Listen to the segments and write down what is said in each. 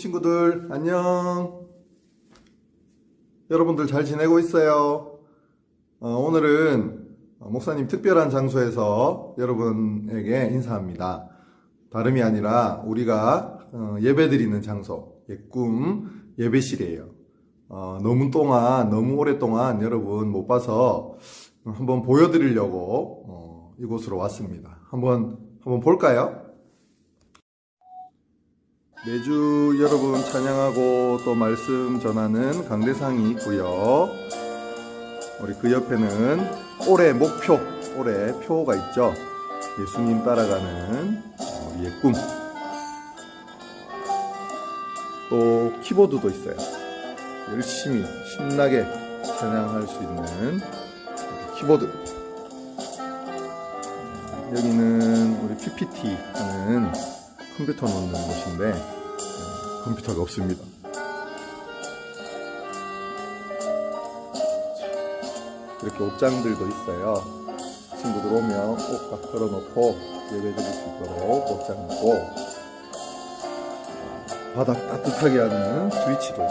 친구들 안녕. 여러분들 잘 지내고 있어요? 어, 오늘은 목사님 특별한 장소에서 여러분에게 인사합니다. 다름이 아니라 우리가 어, 예배 드리는 장소, 예꿈 예배실이에요. 어, 너무 동안, 너무 오랫동안 여러분 못 봐서 한번 보여드리려고 어, 이곳으로 왔습니다. 한번, 한번 볼까요? 매주 여러분 찬양하고 또 말씀 전하는 강대상이 있고요. 우리 그 옆에는 올해 목표, 올해 표가 있죠. 예수님 따라가는 우리의 꿈. 또 키보드도 있어요. 열심히 신나게 찬양할 수 있는 키보드. 여기는 우리 PPT 하는 컴퓨터 놓는 곳인데 어, 컴퓨터가 없습니다. 이렇게 옷장들도 있어요. 친구들 오면 옷딱 걸어놓고 예배 드릴 수 있도록 옷장 있고 바닥 따뜻하게 하는 스위치도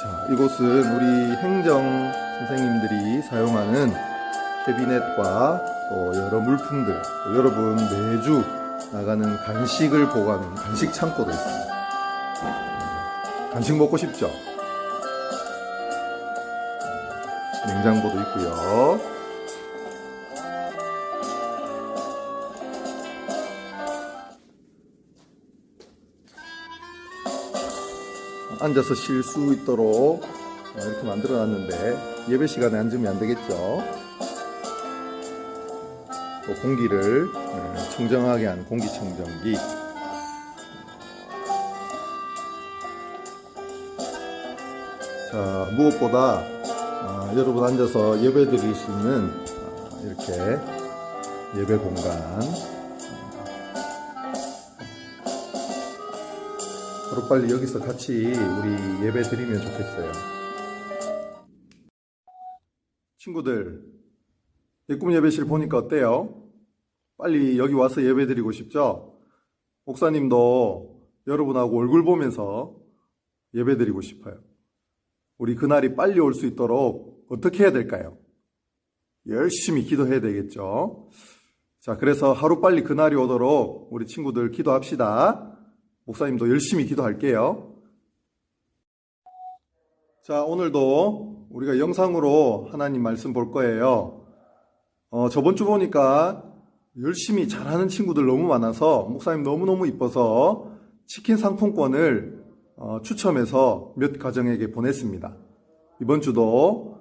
자, 이곳은 우리 행정 선생님들이 사용하는 캐비넷과 또 여러 물품들, 또 여러분 매주 나가는 간식을 보관하는 간식 창고도 있습니다. 간식 먹고 싶죠? 냉장고도 있고요. 앉아서 쉴 수 있도록 이렇게 만들어 놨는데 예배 시간에 앉으면 안 되겠죠? 또 공기를 네, 청정하게 하는 공기청정기. 자 무엇보다 아, 여러분 앉아서 예배 드릴 수 있는 아, 이렇게 예배 공간. 하루빨리 여기서 같이 우리 예배 드리면 좋겠어요. 친구들 예꿈 예배실 보니까 어때요? 빨리 여기 와서 예배 드리고 싶죠? 목사님도 여러분하고 얼굴 보면서 예배 드리고 싶어요. 우리 그날이 빨리 올 수 있도록 어떻게 해야 될까요? 열심히 기도해야 되겠죠? 자, 그래서 하루 빨리 그날이 오도록 우리 친구들 기도합시다. 목사님도 열심히 기도할게요. 자, 오늘도 우리가 영상으로 하나님 말씀 볼 거예요. 어, 저번 주 보니까 열심히 잘하는 친구들 너무 많아서 목사님 너무너무 이뻐서 치킨 상품권을 어, 추첨해서 몇 가정에게 보냈습니다. 이번 주도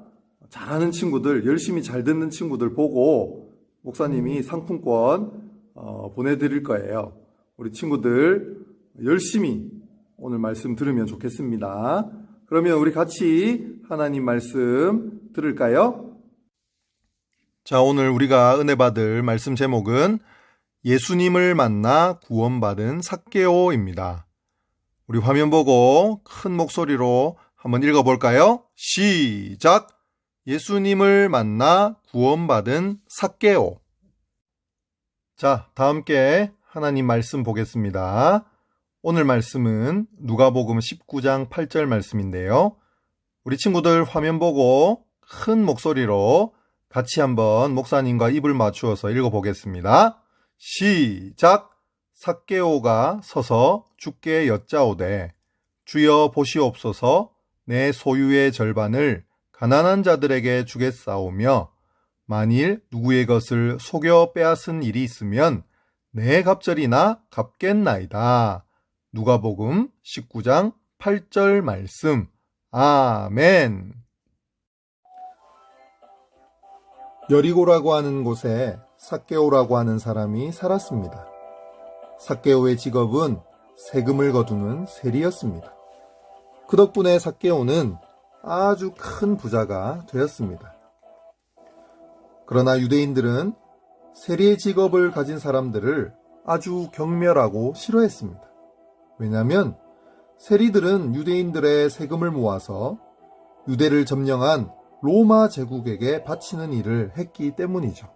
잘하는 친구들, 열심히 잘 듣는 친구들 보고 목사님이 상품권 어, 보내드릴 거예요. 우리 친구들 열심히 오늘 말씀 들으면 좋겠습니다. 그러면 우리 같이 하나님 말씀 들을까요? 자, 오늘 우리가 은혜 받을 말씀 제목은 예수님을 만나 구원받은 삭개오입니다. 우리 화면 보고 큰 목소리로 한번 읽어볼까요? 시작! 예수님을 만나 구원받은 삭개오. 자, 다 함께 하나님 말씀 보겠습니다. 오늘 말씀은 누가복음 19장 8절 말씀인데요. 우리 친구들 화면 보고 큰 목소리로 같이 한번 목사님과 입을 맞추어서 읽어보겠습니다. 시작! 삭개오가 서서 주께 여짜오되 주여 보시옵소서 내 소유의 절반을 가난한 자들에게 주겠사오며 만일 누구의 것을 속여 빼앗은 일이 있으면 내 갑절이나 갚겠나이다. 누가복음 19장 8절 말씀. 아멘. 여리고라고 하는 곳에 삭개오라고 하는 사람이 살았습니다. 삭개오의 직업은 세금을 거두는 세리였습니다. 그 덕분에 삭개오는 아주 큰 부자가 되었습니다. 그러나 유대인들은 세리의 직업을 가진 사람들을 아주 경멸하고 싫어했습니다. 왜냐하면 세리들은 유대인들의 세금을 모아서 유대를 점령한 로마 제국에게 바치는 일을 했기 때문이죠.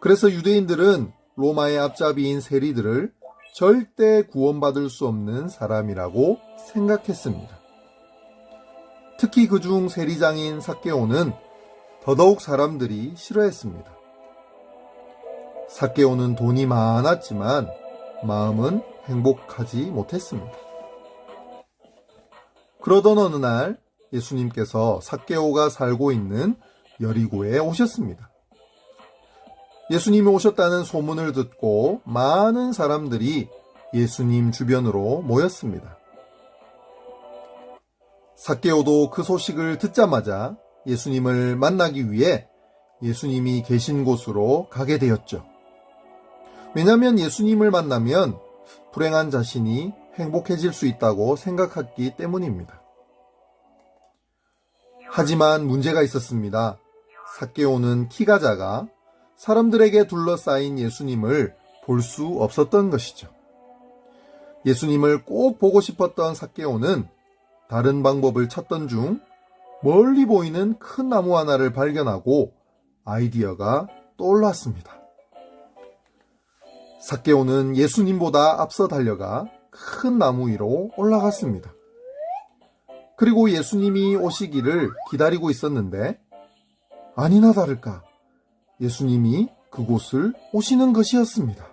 그래서 유대인들은 로마의 앞잡이인 세리들을 절대 구원받을 수 없는 사람이라고 생각했습니다. 특히 그중 세리장인 사케오는 더더욱 사람들이 싫어했습니다. 사케오는 돈이 많았지만 마음은 행복하지 못했습니다. 그러던 어느 날 예수님께서 사케오가 살고 있는 여리고에 오셨습니다. 예수님이 오셨다는 소문을 듣고 많은 사람들이 예수님 주변으로 모였습니다. 사케오도 그 소식을 듣자마자 예수님을 만나기 위해 예수님이 계신 곳으로 가게 되었죠. 왜냐하면 예수님을 만나면 불행한 자신이 행복해질 수 있다고 생각했기 때문입니다. 하지만 문제가 있었습니다. 사케오는 키가 작아 사람들에게 둘러싸인 예수님을 볼 수 없었던 것이죠. 예수님을 꼭 보고 싶었던 사케오는 다른 방법을 찾던 중 멀리 보이는 큰 나무 하나를 발견하고 아이디어가 떠올랐습니다. 사케오는 예수님보다 앞서 달려가 큰 나무 위로 올라갔습니다. 그리고 예수님이 오시기를 기다리고 있었는데 아니나 다를까 예수님이 그곳을 오시는 것이었습니다.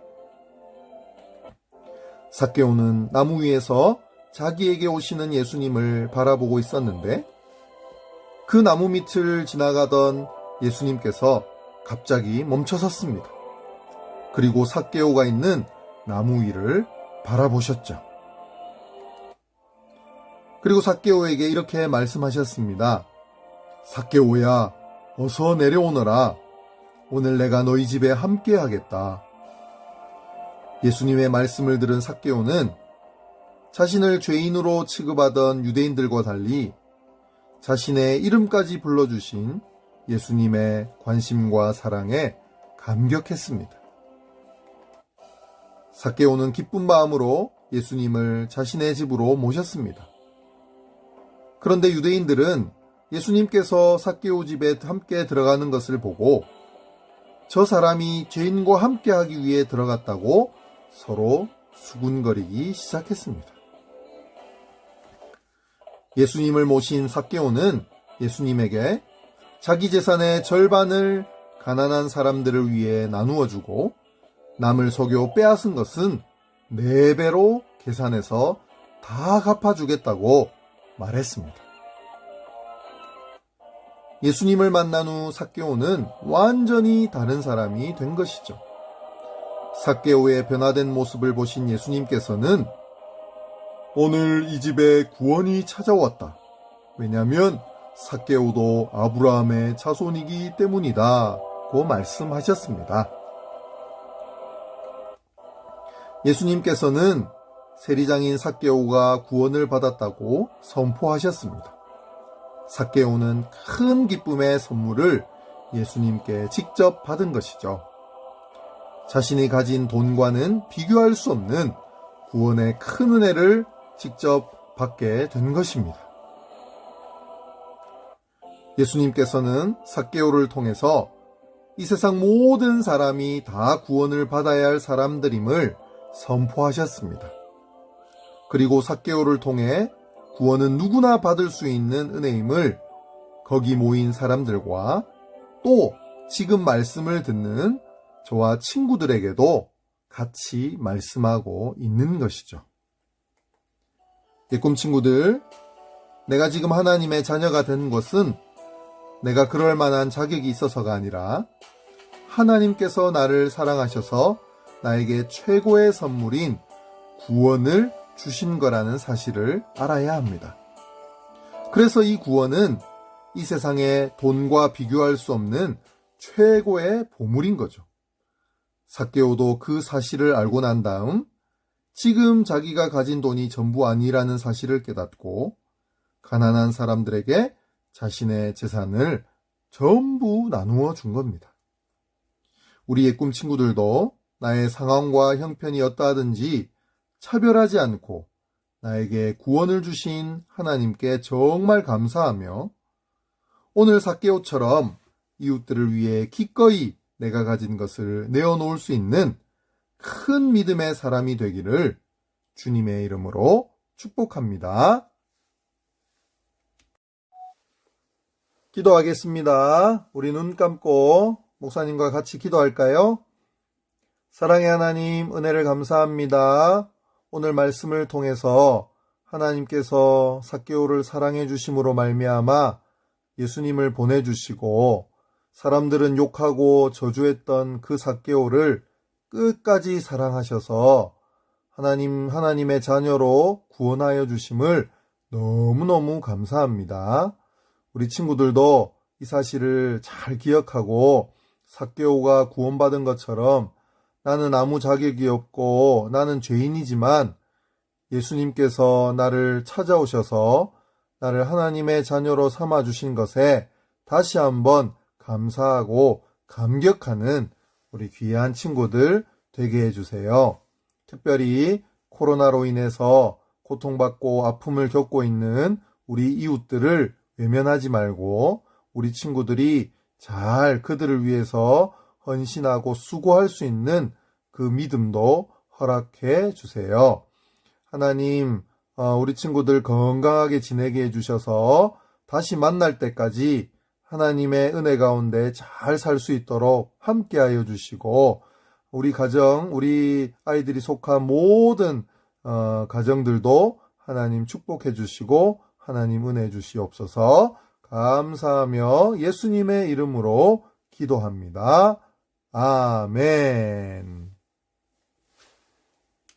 사케오는 나무 위에서 자기에게 오시는 예수님을 바라보고 있었는데 그 나무 밑을 지나가던 예수님께서 갑자기 멈춰섰습니다. 그리고 사케오가 있는 나무 위를 바라보셨죠. 그리고 사케오에게 이렇게 말씀하셨습니다. 사케오야, 어서 내려오너라. 오늘 내가 너희 집에 함께 하겠다. 예수님의 말씀을 들은 사케오는 자신을 죄인으로 취급하던 유대인들과 달리 자신의 이름까지 불러주신 예수님의 관심과 사랑에 감격했습니다. 사케오는 기쁜 마음으로 예수님을 자신의 집으로 모셨습니다. 그런데 유대인들은 예수님께서 사케오 집에 함께 들어가는 것을 보고 저 사람이 죄인과 함께 하기 위해 들어갔다고 서로 수군거리기 시작했습니다. 예수님을 모신 사케오는 예수님에게 자기 재산의 절반을 가난한 사람들을 위해 나누어 주고 남을 속여 빼앗은 것은 네 배로 계산해서 다 갚아주겠다고 말했습니다. 예수님을 만난 후 사케오는 완전히 다른 사람이 된 것이죠. 사케오의 변화된 모습을 보신 예수님께서는 오늘 이 집에 구원이 찾아왔다. 왜냐하면 사케오도 아브라함의 자손이기 때문이다. 고 말씀하셨습니다. 예수님께서는 세리장인 사케오가 구원을 받았다고 선포하셨습니다. 사케오는 큰 기쁨의 선물을 예수님께 직접 받은 것이죠. 자신이 가진 돈과는 비교할 수 없는 구원의 큰 은혜를 직접 받게 된 것입니다. 예수님께서는 사케오를 통해서 이 세상 모든 사람이 다 구원을 받아야 할 사람들임을 선포하셨습니다. 그리고 사케오를 통해 구원은 누구나 받을 수 있는 은혜임을 거기 모인 사람들과 또 지금 말씀을 듣는 저와 친구들에게도 같이 말씀하고 있는 것이죠. 예꿈 친구들, 내가 지금 하나님의 자녀가 된 것은 내가 그럴 만한 자격이 있어서가 아니라 하나님께서 나를 사랑하셔서 나에게 최고의 선물인 구원을 주신 거라는 사실을 알아야 합니다. 그래서 이 구원은 이 세상에 돈과 비교할 수 없는 최고의 보물인 거죠. 사케오도 그 사실을 알고 난 다음 지금 자기가 가진 돈이 전부 아니라는 사실을 깨닫고 가난한 사람들에게 자신의 재산을 전부 나누어 준 겁니다. 우리의 꿈 친구들도 나의 상황과 형편이 어떠하든지 차별하지 않고 나에게 구원을 주신 하나님께 정말 감사하며 오늘 사케오처럼 이웃들을 위해 기꺼이 내가 가진 것을 내어놓을 수 있는 큰 믿음의 사람이 되기를 주님의 이름으로 축복합니다. 기도하겠습니다. 우리 눈 감고 목사님과 같이 기도할까요? 사랑의 하나님, 은혜를 감사합니다. 오늘 말씀을 통해서 하나님께서 사개오를 사랑해 주심으로 말미암아 예수님을 보내 주시고 사람들은 욕하고 저주했던 그 사개오를 끝까지 사랑하셔서 하나님, 하나님의 자녀로 구원하여 주심을 너무너무 감사합니다. 우리 친구들도 이 사실을 잘 기억하고 사개오가 구원받은 것처럼 나는 아무 자격이 없고 나는 죄인이지만 예수님께서 나를 찾아오셔서 나를 하나님의 자녀로 삼아 주신 것에 다시 한번 감사하고 감격하는 우리 귀한 친구들 되게 해주세요. 특별히 코로나로 인해서 고통받고 아픔을 겪고 있는 우리 이웃들을 외면하지 말고 우리 친구들이 잘 그들을 위해서 헌신하고 수고할 수 있는 그 믿음도 허락해 주세요. 하나님, 어, 우리 친구들 건강하게 지내게 해주셔서 다시 만날 때까지 하나님의 은혜 가운데 잘 살 수 있도록 함께하여 주시고 우리 가정, 우리 아이들이 속한 모든 어, 가정들도 하나님 축복해 주시고 하나님 은혜 주시옵소서 감사하며 예수님의 이름으로 기도합니다. 아멘.